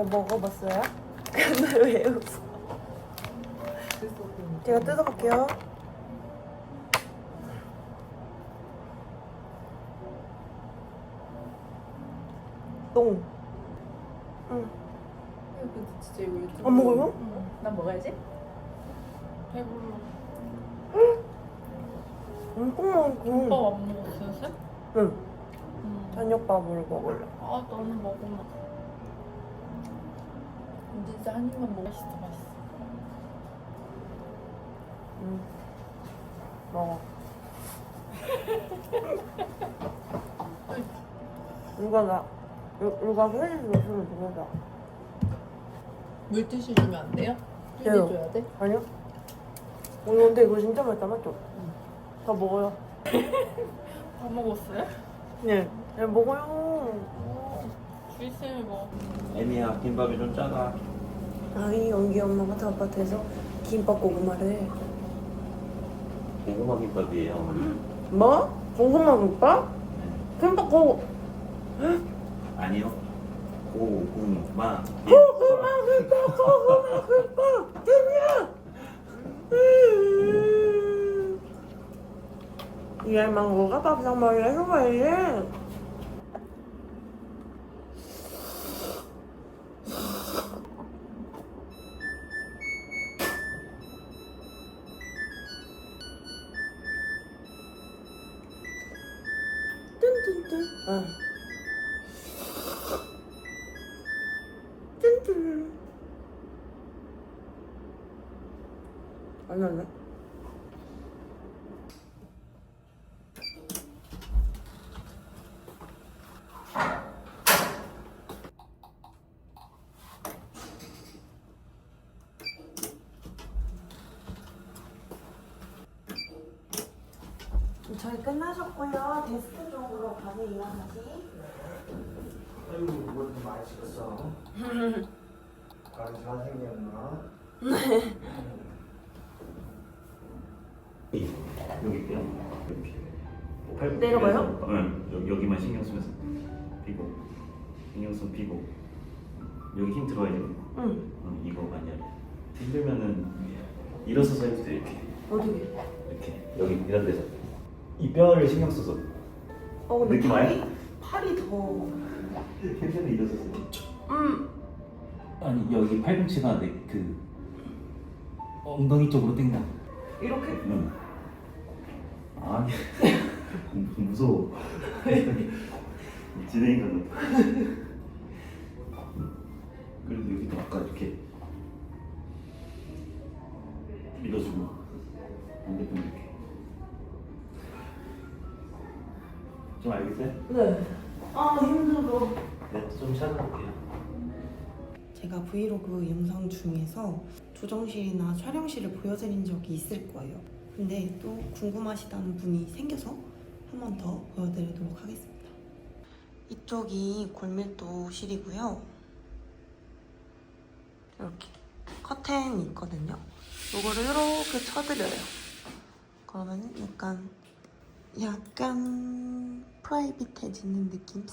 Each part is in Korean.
거 먹어봤어요? 근데 왜 웃어? 제가 뜯어볼게요. 똥. 응. 근데 진짜 이거 유튜브 안 먹어요? 난 먹어야지 배불러 응, 똥 먹고. 오빠 안 먹었어요 쌤? 응. 음. 저녁밥을 먹을래. 아 나는 먹으면 근데 진짜 한 입만 먹어 맛있어 맛있어 응. 먹어. 누가 나, 누- 누가 회식 줬으면 좋겠다. 물티슈 주면 안 돼요? 휴지 돼요. 줘야 돼? 아니요? 오늘 근데 이거 진짜 맛있다, 맞죠? 다 먹어요. 다 먹었어요? 네. 네, 먹어요. 오 주희쌤이 먹어 애미야 김밥이 좀 작아 아니, 연기 엄마가 다 아파트에서 김밥 고구마를. 고구마 김밥이에요 뭐? 고구마 김밥? 김밥 고구 아니요 고구마 고구마 김밥, 고구마 김밥, 김이야! 음. 이 알망고가 밥상 머리를 해서 말이야. 뚠 对，对，对，嗯。 저희 끝나셨고요. 데스크 쪽으로 가세요, 다시. 아이고 이거 좀 많이 찍었어. 아주 잘생겼나? 여기 있고요 팔? 그래서, 응 여기, 여기만 신경 쓰면서 피고 신경 쓰면 피고 여기 힘 들어야 돼요 응. 응, 이거 아니야 힘들면은 일어서서 해도 돼 이렇게 어디게? 이렇게 여기 이런 데서 이 뼈를 신경 써서 어, 근데 느낌 와요? 팔이 더. 힘들면 일어서서 음. 아니 여기 팔꿈치가 내 그 엉덩이 쪽으로 당겨 이렇게? 응. 아니 무- 무서워 진행인가 봐 네. 아, 힘들어. 네, 좀 찾아볼게요 제가 브이로그 영상 중에서 조정실이나 촬영실을 보여드린 적이 있을 거예요. 근데 또 궁금하시다는 분이 생겨서 한 번 더 보여드리도록 하겠습니다. 이쪽이 골밀도실이고요. 이렇게 커튼이 있거든요. 요거를 이렇게 쳐드려요. 그러면 약간 약간 프라이빗해지는 느낌?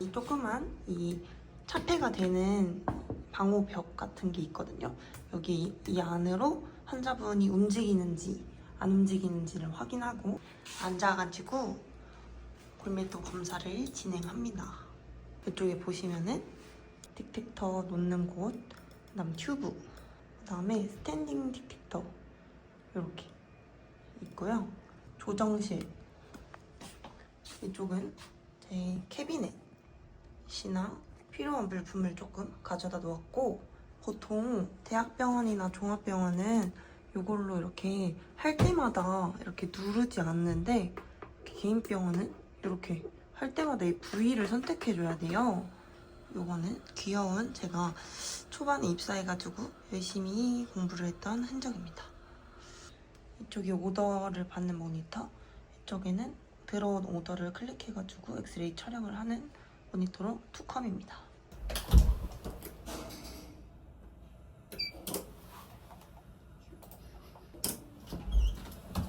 이 조그만 이 차폐가 되는 방호벽 같은 게 있거든요. 여기 이 안으로 환자분이 움직이는지 안 움직이는지를 확인하고 앉아가지고 골밀도 검사를 진행합니다. 이쪽에 보시면은 딕텍터 놓는 곳, 그다음 튜브, 그다음에 스탠딩 딕텍터 이렇게 있고요. 조정실 이쪽은 제 캐비넷이나 필요한 물품을 조금 가져다 놓았고 보통 대학병원이나 종합병원은 이걸로 이렇게 할 때마다 이렇게 누르지 않는데 이렇게 개인 병원은 이렇게 할 때마다 이 부위를 선택해줘야 돼요. 요거는 귀여운 제가 초반에 입사해가지고 열심히 공부를 했던 흔적입니다. 이쪽이 오더를 받는 모니터, 이쪽에는 들어온 오더를 클릭해가지고 엑스레이 촬영을 하는 모니터로 투컴입니다.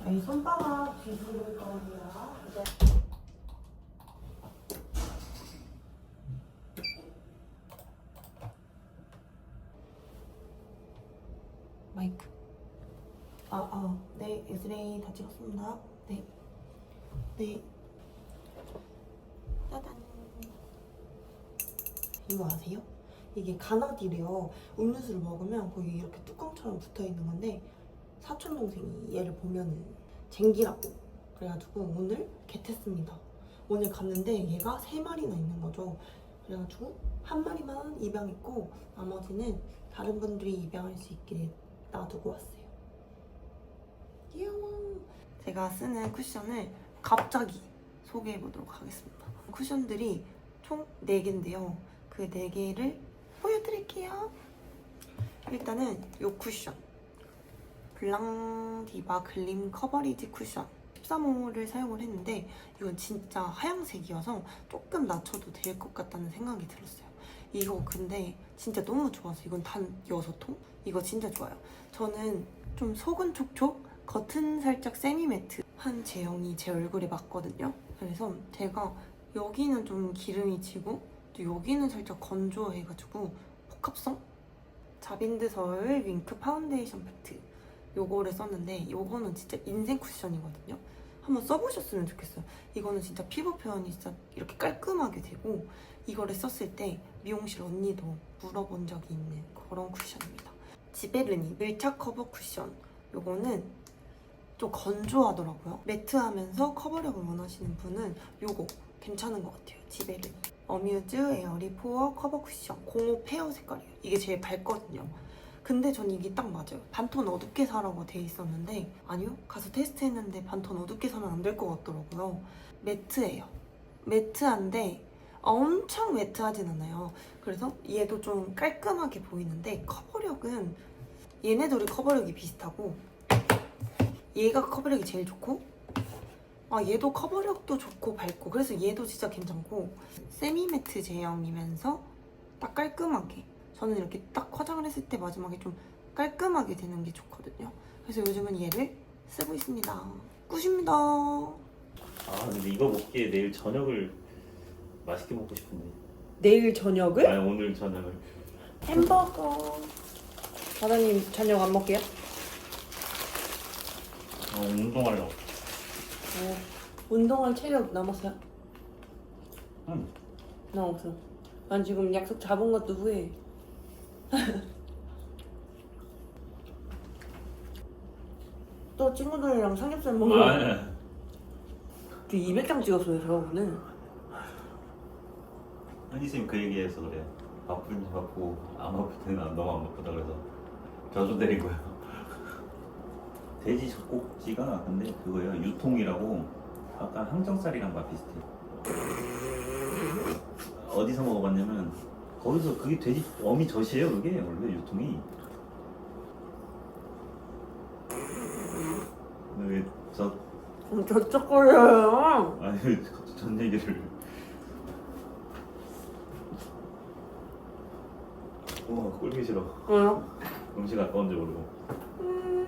저희 손바닥 뒤집을 거예요. 이제 아, 아, 네, 엑스레이 다 찍었습니다. 네. 네. 짜잔. 이거 아세요? 이게 가나디래요. 음료수를 먹으면 거기 이렇게 뚜껑처럼 붙어 있는 건데 사촌 동생이 얘를 보면은 쟁기라고 그래가지고 오늘 겟했습니다. 오늘 갔는데 얘가 세 마리나 있는 거죠. 그래가지고 한 마리만 입양했고 나머지는 다른 분들이 입양할 수 있게 놔두고 왔어요. 귀여워. 제가 쓰는 쿠션을 갑자기 소개해 보도록 하겠습니다. 쿠션들이 총 4개인데요. 그 4개를 보여드릴게요. 일단은 이 쿠션. 블랑디바 글림 커버리지 쿠션. 13호를 사용을 했는데 이건 진짜 하얀색이어서 조금 낮춰도 될 것 같다는 생각이 들었어요. 이거 근데 진짜 너무 좋아서 이건 단 6통? 이거 진짜 좋아요. 저는 좀 속은 촉촉, 겉은 살짝 세미매트한 제형이 제 얼굴에 맞거든요. 그래서 제가 여기는 좀 기름이 지고 또 여기는 살짝 건조해가지고 복합성? 자빈드서울 윙크 파운데이션 팩트 요거를 썼는데 요거는 진짜 인생 쿠션이거든요. 한번 써보셨으면 좋겠어요. 이거는 진짜 피부 표현이 진짜 이렇게 깔끔하게 되고 이거를 썼을 때 미용실 언니도 물어본 적이 있는 그런 쿠션입니다. 지베르니 밀착 커버 쿠션 요거는 좀 건조하더라고요. 매트하면서 커버력을 원하시는 분은 요거 괜찮은 것 같아요. 지베르니 어뮤즈 에어리 포어 커버 쿠션 05 페어 색깔이에요. 이게 제일 밝거든요. 근데 전 이게 딱 맞아요. 반톤 어둡게 사라고 돼 있었는데 아니요. 가서 테스트했는데 반톤 어둡게 사면 안 될 것 같더라고요. 매트예요. 매트한데 엄청 매트하진 않아요. 그래서 얘도 좀 깔끔하게 보이는데 커버력은 얘네들이 커버력이 비슷하고 얘가 커버력이 제일 좋고? 아 얘도 커버력도 좋고 밝고. 그래서 얘도 진짜 괜찮고. 세미매트 제형이면서 딱 깔끔하게. 저는 이렇게 딱 화장을 했을 때 마지막에 좀 깔끔하게 되는 게 좋거든요. 그래서 요즘은 얘를 쓰고 있습니다. 굿입니다. 아 근데 이거 먹기에 내일 저녁을 맛있게 먹고 싶은데. 내일 저녁을? 아니 오늘 저녁을. 햄버거. 사장님 저녁 안 먹게요? 어, 운동하려고. 어, 운동할 체력 남았어요? 응. 나 없어 난 지금 약속 잡은 것도 후회해. 또 친구들이랑 삼겹살 먹으러 아니 그 200장 찍었어요 저 오늘 현희쌤 그 얘기해서 그래 바쁜지 바쁘고 안 바쁠 때는 안- 너무 안 바쁘다 그래서 저주 때린 거야 돼지 젖꼭지가 근데 그거예요. 유통이라고 약간 항정살이랑 맛 비슷해. 어디서 먹어봤냐면 거기서 그게 돼지 어미 젖이에요 그게? 원래 유통이. 왜저 음, 저쪽거려요. 아니 갑자기 전 얘기를. 와 꼴보기 싫어 왜요? 음식 아까운지 모르고. 음,